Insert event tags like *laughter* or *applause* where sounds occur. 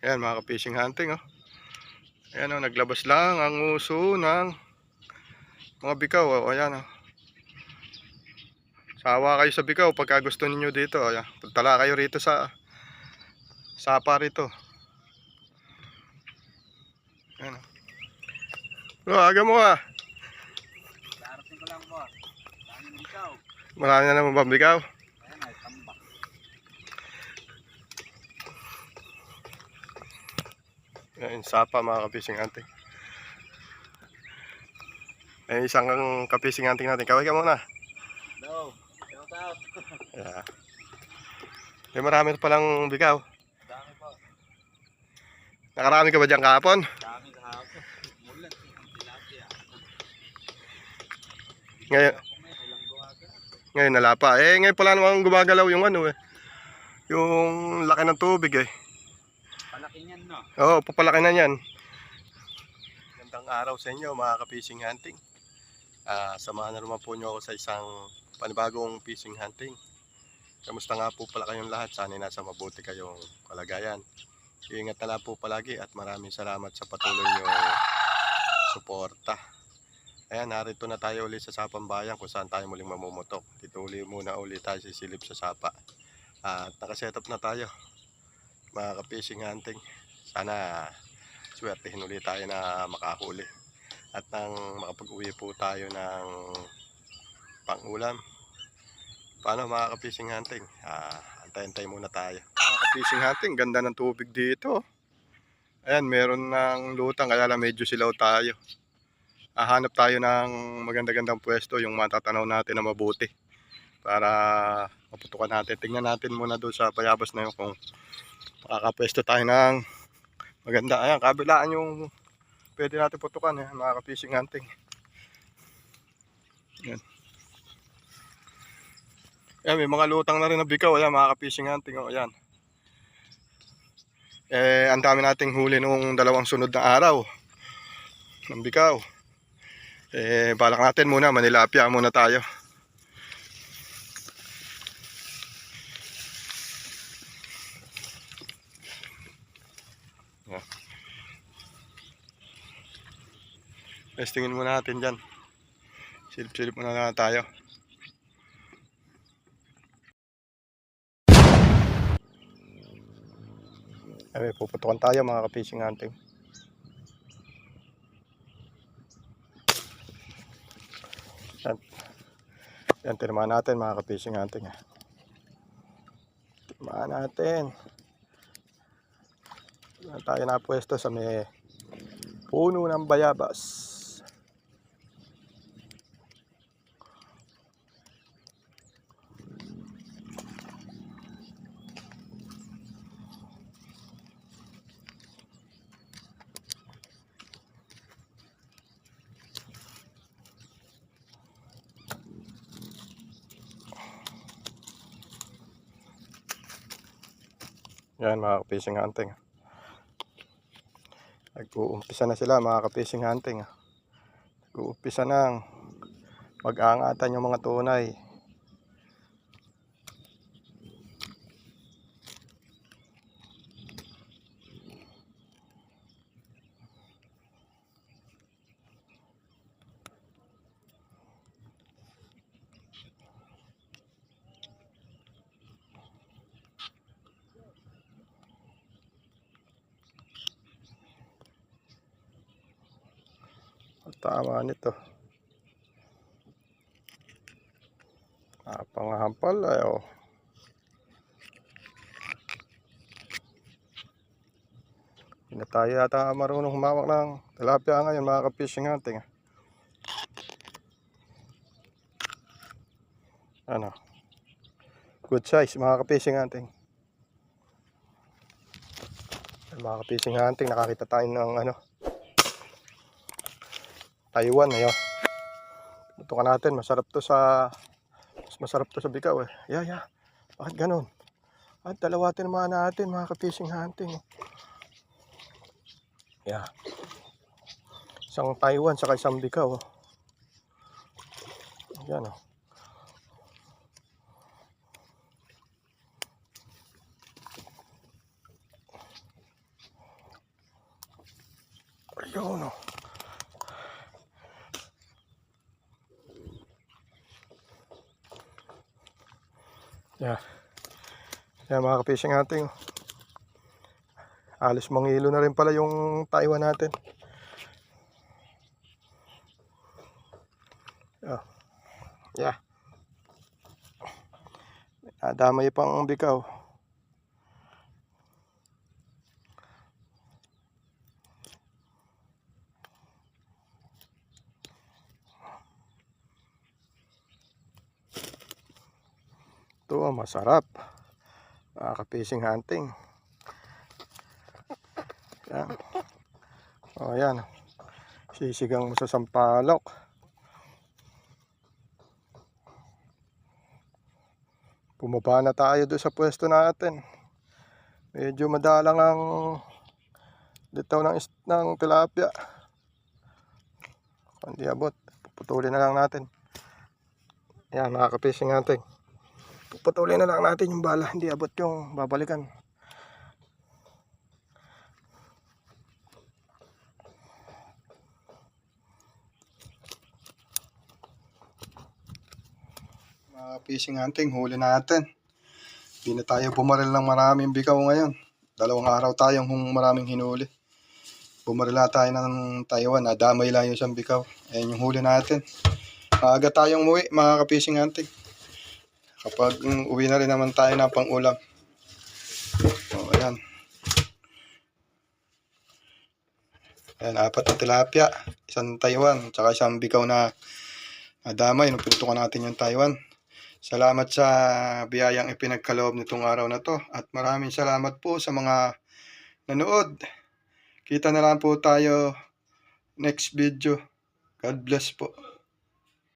Ayan mga ka-fishing hunting oh. Ayan oh, naglabas lang ang uso ng mga bikaw oh. Ayan oh. Sawa kayo sa bikaw pagka gusto ninyo dito. Ayan. Pagtala kayo rito sa sapa rito. Ayan oh. Oh, aga mo ah. Darating ko lang boss. Daming ikaw. Marami na naman bang bikaw? Ayan ay tambak. Ayan, sapa mga kapising hunting. Ay, isang kapising hunting natin. Kaway ka muna. No. Shout out. *laughs* Yeah. May marami palang bigaw. Dami po. Nakarami ka ba dyan kahapon? Dami kahapon. *laughs* Mulan. Tilapia. Ngayon, ngayon nalapa. Eh, ngayon pala naman gumagalaw yung ano eh. Yung laki ng tubig eh. Palaki niyan no. Oo, papalaki na yan. Gandang araw sa inyo mga ka-fishing hunting. Ah, samahan na naman po nyo ako sa isang panibagong fishing hunting. Kamusta nga po pala kayong lahat? Sana nasa mabuti kayong kalagayan. Iingat na lang po palagi at maraming salamat sa patuloy nyo suporta. Ayan, narito na tayo ulit sa Sapang Bayan kung saan tayo muling mamumutok. Dito uli muna ulit tayo sisilip sa Sapa. At nakaset up na tayo mga ka-fishing hunting. Sana swertehin ulit tayo na makahuli. At nang makapag-uwi po tayo ng pang-ulam. Paano mga ka-fishing hunting? Ah, antay-antay muna tayo. Mga ka-fishing hunting, ganda ng tubig dito. Ayan, meron ng lutang kaya lang medyo silaw tayo. Hahanap tayo ng maganda-gandang pwesto yung matatanaw natin na mabuti para maputukan natin. Tingnan natin muna doon sa bayabas na yun kung makakapwesto tayo ng maganda. Ayan, kabilaan yung pwede natin putukan. Ayan, mga ka-fishing hunting. Ayan. Ayan, may mga lutang na rin na bikaw. Ayan, mga ka-fishing hunting. Oh, ayan. Eh, ang dami nating huli nung dalawang sunod na araw ng bikaw. Eh, balak natin muna, manilapia muna tayo. Testingin muna natin dyan. Silip-silip muna na tayo. Ay, puputukan tayo mga ka-fishing hunting. Yan. Yan, tinamaan natin mga ka-fishing hunting. ah. Tinamaan natin. Yan tayo na pwesto sa may puno ng bayabas. Yan mga ka-fishing hunting. Nag-uumpisa na sila mga ka-fishing hunting. Nag-uumpisa nang mag-aangatan yung mga tunay. Tama nito. Ah, pangahampal ay oh. Hindi na tayo yata marunong humawak ng tilapia ngayon mga ka-fishing hunting. ah. Ano? Good size mga ka-fishing hunting. Mga ka-fishing hunting nakakita tayo ng ano Taiwan ayo. Tutukan natin, masarap to sa mas masarap to sa bikaw eh. Yeah, yeah. Bakit ganun? At dalawatin naman natin mga ka-fishing hunting. eh. Yeah. Isang Taiwan saka isang bikaw. oh. Yan oh. Ayun o. Yeah. Yan mga kapishing ating. Alis mangilo na rin pala yung Taiwan natin. Yeah. Yeah. Nadamay pang bikaw. Masarap. Nakaka-fishing hunting. Yan. O yan. Sisigang mo sa sampalok. Bumaba na tayo doon sa pwesto natin. Medyo madalang ang ditaw ng, ng tilapia. Kung di abot, puputulin na lang natin. Yan, nakaka-fishing natin. Puputulin na lang natin yung bala. Hindi abot yung babalikan. Mga fishing hunting, huli natin. Hindi na tayo bumaril ng maraming bikaw ngayon. Dalawang araw tayong hung maraming hinuli. Bumarila tayo ng Taiwan, nadamay lang yung isang bikaw. Ayan yung huli natin. Maaga tayong umuwi, mga ka-fishing hunting. Kapag mm, uwi na rin naman tayo ng pang-ulam. O, ayan. Ayan, apat na tilapia, isang Taiwan, tsaka isang bikaw na nadamay. Nung pinutukan natin yung Taiwan. Salamat sa biyayang ipinagkaloob nitong araw na to. At maraming salamat po sa mga nanood. Kita na lang po tayo next video. God bless po.